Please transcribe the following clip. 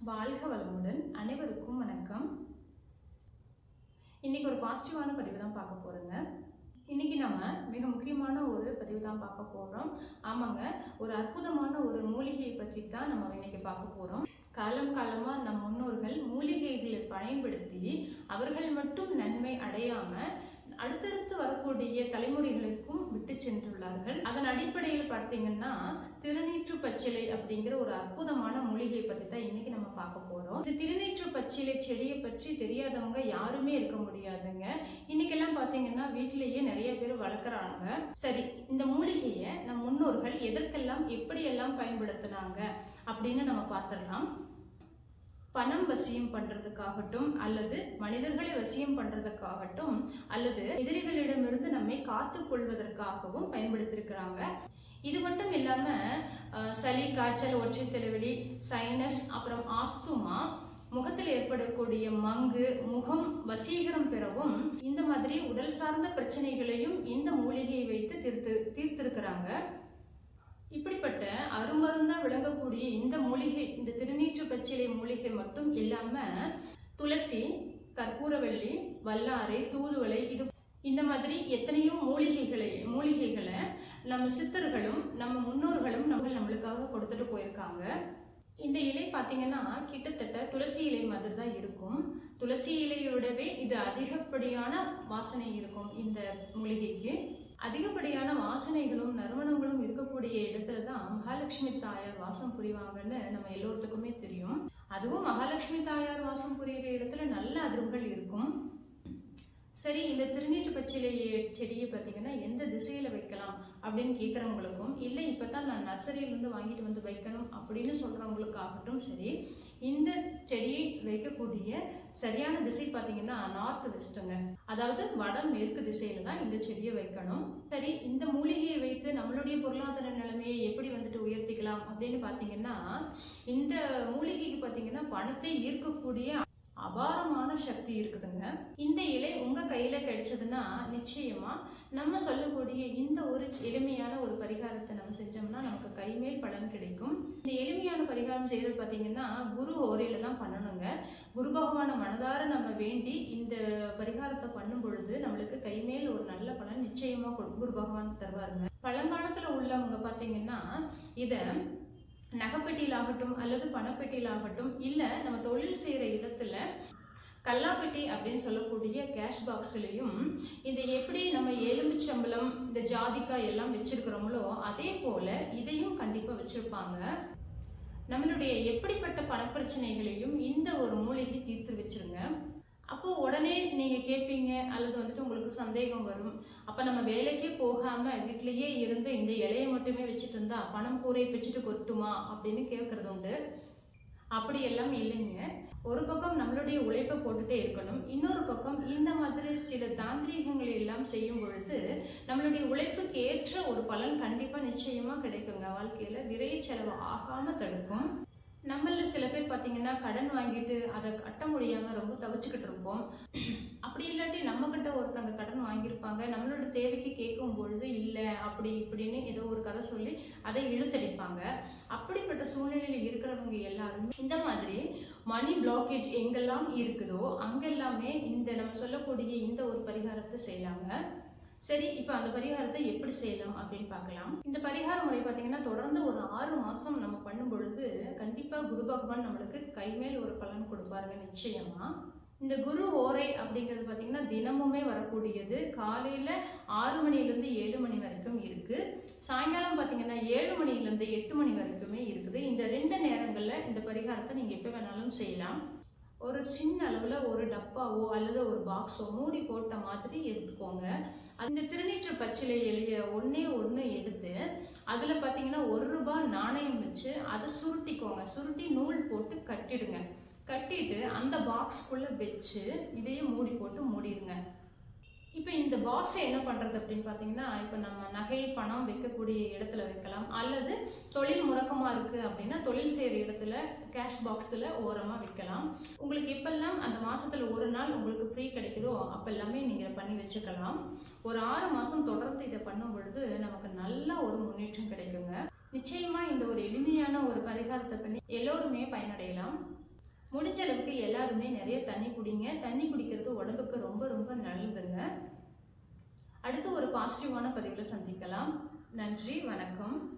வாழ்க வளமுடன். அனைவருக்கும் வணக்கம். இன்னைக்கு ஒரு பாசிட்டிவான பதிவு தான் பார்க்க போகிறோங்க இன்னைக்கு நம்ம மிக முக்கியமான ஒரு பதிவு தான் பார்க்க போகிறோம் ஆமாங்க ஒரு அற்புதமான ஒரு மூலிகையை பற்றி தான் நம்ம இன்றைக்கி பார்க்க போகிறோம் காலம் காலமாக நம் முன்னோர்கள் மூலிகைகளை பயன்படுத்தி அவர்கள் மட்டும் நன்மை அடையாமல் அடுத்தடுத்து வரக்கூடிய தலைமுறைகளுக்கும் விட்டு சென்றுள்ளார்கள். அதன் அடிப்படையில் பார்த்தீங்கன்னா திருநீற்று பச்சிலை அப்படிங்கிற ஒரு அற்புதமான மூலிகையை பற்றி தான் இன்னைக்கு நம்ம பார்க்க போறோம். இந்த திருநீற்று பச்சிலை செடியை பற்றி தெரியாதவங்க யாருமே இருக்க முடியாதுங்க. இன்னைக்கெல்லாம் பார்த்தீங்கன்னா வீட்டிலேயே நிறைய பேர் வளர்க்குறாங்க. சரி இந்த மூலிகையை நம் முன்னோர்கள் எதற்கெல்லாம் எப்படியெல்லாம் பயன்படுத்தினாங்க அப்படின்னு நம்ம பார்த்துடலாம். பணம் வசியம் பண்றதுக்காகட்டும் அல்லது மனிதர்களை வசியம் பண்றதுக்காகட்டும் அல்லது எதிரிகளிடமிருந்து நம்மை காத்து கொள்வதற்காகவும் பயன்படுத்தியிருக்கிறாங்க இது மட்டும் இல்லாம சளி காய்ச்சல் ஒற்றை தலைவலி சைனஸ் அப்புறம் ஆஸ்துமா முகத்தில் ஏற்படக்கூடிய மங்கு முகம் வசீகரம் பெறவும் இந்த மாதிரி உடல் சார்ந்த பிரச்சனைகளையும் இந்த மூலிகையை வைத்து தீர்த்து தீர்த்திருக்கிறாங்க. இப்படிப்பட்ட அருமருந்தா விளங்கக்கூடிய இந்த மூலிகை இந்த திருநீற்று பச்சிலை மூலிகை மட்டும் இல்லாம துளசி கற்பூரவள்ளி வல்லாரை தூதுவளை இது இந்த மாதிரி எத்தனையோ மூலிகைகளை மூலிகைகளை நம்ம சித்தர்களும் நம்ம முன்னோர்களும் நம்ம நம்மளுக்காக கொடுத்து இந்த இலை பார்த்தீங்கன்னா கிட்டத்தட்ட துளசி இலை மாதிரி தான் இருக்கும். துளசி இலையோடவே இது அதிகப்படியான வாசனை இருக்கும் இந்த மூலிகைக்கு. அதிகப்படியான வாசனைகளும் நறுமணங்களும் இருக்கக்கூடிய இடத்துல தான் மகாலட்சுமி தாயார் வாசம் புரிவாங்கன்னு நம்ம எல்லோருத்துக்குமே தெரியும். அதுவும் மகாலட்சுமி தாயார் வாசம் புரி இடத்துல நல்ல அதிர்வுகள் இருக்கும் சரி இந்த திருநீற்று பச்சிலை செடியை பார்த்தீங்கன்னா எந்த திசையில் வைக்கலாம் அப்படின்னு கேட்குறவங்களுக்கும் இல்லை இப்போ தான் நான் நர்சரியிலேருந்து வாங்கிட்டு வந்து வைக்கணும் அப்படின்னு சொல்கிறவங்களுக்காகட்டும் சரி இந்த செடியை வைக்கக்கூடிய சரியான திசை பார்த்தீங்கன்னா நார்த் வெஸ்ட்டுங்க அதாவது வட மேற்கு திசையில் தான் இந்த செடியை வைக்கணும். சரி இந்த மூலிகையை வைத்து நம்மளுடைய பொருளாதார நிலைமையை எப்படி வந்துட்டு உயர்த்திக்கலாம் அப்படின்னு பார்த்தீங்கன்னா இந்த மூலிகைக்கு பார்த்தீங்கன்னா பணத்தை ஈர்க்கக்கூடிய அபாரமான சக்தி இருக்குதுங்க. இந்த கையில் கிடைச்சதுன்னா நிச்சயமா நம்ம சொல்லக்கூடிய இந்த ஒரு எளிமையான ஒரு பரிகாரத்தை நம்ம செஞ்சோம்னா நமக்கு கைமேல் பலன் கிடைக்கும். இந்த எளிமையான பரிகாரம் செய்யறது பார்த்தீங்கன்னா குரு ஓரையில தான் பண்ணணுங்க. குரு பகவானை மனதார நம்ம வேண்டி இந்த பரிகாரத்தை பண்ணும் பொழுது நம்மளுக்கு கைமேல் ஒரு நல்ல பலன் நிச்சயமா கொடு- குரு பகவான் தருவாருங்க. பழங்காலத்துல உள்ளவங்க பார்த்தீங்கன்னா இதை நகைப்பெட்டியில் ஆகட்டும் அல்லது பணப்பெட்டியில் ஆகட்டும் இல்லை நம்ம தொழில் செய்கிற இடத்துல கல்லாப்பெட்டி அப்படின்னு சொல்லக்கூடிய கேஷ் பாக்ஸ்லேயும் இந்த எப்படி நம்ம எலும்புச்சம்பளம் இந்த ஜாதிக்காய் எல்லாம் வச்சிருக்கிறோங்களோ அதே போல இதையும் கண்டிப்பாக வச்சிருப்பாங்க. நம்மளுடைய எப்படிப்பட்ட பணப்பிரச்சனைகளையும் இந்த ஒரு மூலிகை தீர்த்து வச்சுருங்க. அப்போது உடனே நீங்கள் கேட்பீங்க அல்லது வந்துட்டு உங்களுக்கு சந்தேகம் வரும். அப்போ நம்ம வேலைக்கே போகாமல் வீட்டிலேயே இருந்து இந்த இலையை மட்டுமே வச்சுட்டு இருந்தா பணம் கூரை வச்சுட்டு கொத்துமா அப்படின்னு கேட்குறது உண்டு. அப்படி எல்லாம் இல்லைங்க. ஒரு பக்கம் நம்மளுடைய உழைப்பை போட்டுட்டே இருக்கணும். இன்னொரு பக்கம் இந்த மாதிரி சில தாந்திரீகங்களை எல்லாம் செய்யும் பொழுது நம்மளுடைய உழைப்புக்கு ஏற்ற ஒரு பலன் கண்டிப்பா நிச்சயமா கிடைக்குங்க. வாழ்க்கையில விரை செலவு ஆகாம தடுக்கும். நம்மள சில பேர் பார்த்தீங்கன்னா கடன் வாங்கிட்டு அதை கட்ட முடியாம ரொம்ப தவிச்சுக்கிட்டு இருப்போம். அப்படி இல்லாட்டி நம்ம கிட்ட ஒருத்தங்க கடன் வாங்கியிருப்பாங்க. நம்மளோட தேவைக்கு கேட்கும் பொழுது இல்லை அப்படி இப்படின்னு ஏதோ ஒரு கதை சொல்லி அதை இழுத்தடிப்பாங்க. அப்படிப்பட்ட சூழ்நிலையில் இருக்கிறவங்க எல்லாருமே இந்த மாதிரி மணி பிளாக்கேஜ் எங்கெல்லாம் இருக்குதோ அங்கெல்லாமே இந்த நம்ம சொல்லக்கூடிய இந்த ஒரு பரிகாரத்தை செய்யலாங்க. சரி இப்போ அந்த பரிகாரத்தை எப்படி செய்யலாம் அப்படின்னு பார்க்கலாம். இந்த பரிகார முறை பார்த்தீங்கன்னா தொடர்ந்து ஒரு ஆறு மாதம் நம்ம பண்ணும் பொழுது கண்டிப்பாக குரு பகவான் நம்மளுக்கு கைமேல் ஒரு பலன் கொடுப்பாருங்க நிச்சயமாக இந்த குரு ஓரை அப்படிங்கிறது பார்த்தீங்கன்னா தினமுமே வரக்கூடியது. காலையில் ஆறு மணிலேருந்து ஏழு மணி வரைக்கும் இருக்குது சாயங்காலம் பார்த்தீங்கன்னா ஏழு மணிலேருந்து எட்டு மணி வரைக்குமே இருக்குது. இந்த ரெண்டு நேரங்களில் இந்த பரிகாரத்தை நீங்கள் எப்போ வேணாலும் செய்யலாம். ஒரு சின்ன அளவில் ஒரு டப்பாவோ அல்லது ஒரு பாக்ஸோ மூடி போட்ட மாதிரி எடுத்துக்கோங்க. அந்த திருநீற்று பச்சிலை எளிய ஒன்றே ஒன்று எடுத்து அதில் பார்த்தீங்கன்னா ஒரு ரூபாய் நாணயம் வச்சு அதை சுருட்டிக்கோங்க. சுருட்டி நூல் போட்டு கட்டிடுங்க. கட்டிட்டு அந்த பாக்ஸ்க்குள்ளே வச்சு இதையும் மூடி போட்டு மூடிடுங்க. இப்போ இந்த பாக்ஸை என்ன பண்ணுறது அப்படின்னு பார்த்தீங்கன்னா இப்போ நம்ம நகை பணம் வைக்கக்கூடிய இடத்துல வைக்கலாம். அல்லது தொழில் முடக்கமாக இருக்குது அப்படின்னா தொழில் செய்கிற இடத்துல கேஷ் பாக்ஸில் ஓரமாக வைக்கலாம். உங்களுக்கு எப்பெல்லாம் அந்த மாதத்தில் ஒரு நாள் உங்களுக்கு ஃப்ரீ கிடைக்குதோ அப்பெல்லாமே நீங்கள் பண்ணி வச்சுக்கலாம். ஒரு ஆறு மாதம் தொடர்ந்து இதை பண்ணும் பொழுது நமக்கு நல்ல ஒரு முன்னேற்றம் கிடைக்குங்க. நிச்சயமாக இந்த ஒரு எளிமையான ஒரு பரிகாரத்தை பண்ணி எல்லோருமே பயனடையலாம். முடிஞ்ச அளவுக்கு எல்லாருமே நிறைய தண்ணி குடிங்க. தண்ணி குடிக்கிறது உடம்புக்கு ரொம்ப ரொம்ப நல்லதுங்க. அடுத்து ஒரு பாசிட்டிவான பதிவில் சந்திக்கலாம். நன்றி வணக்கம்.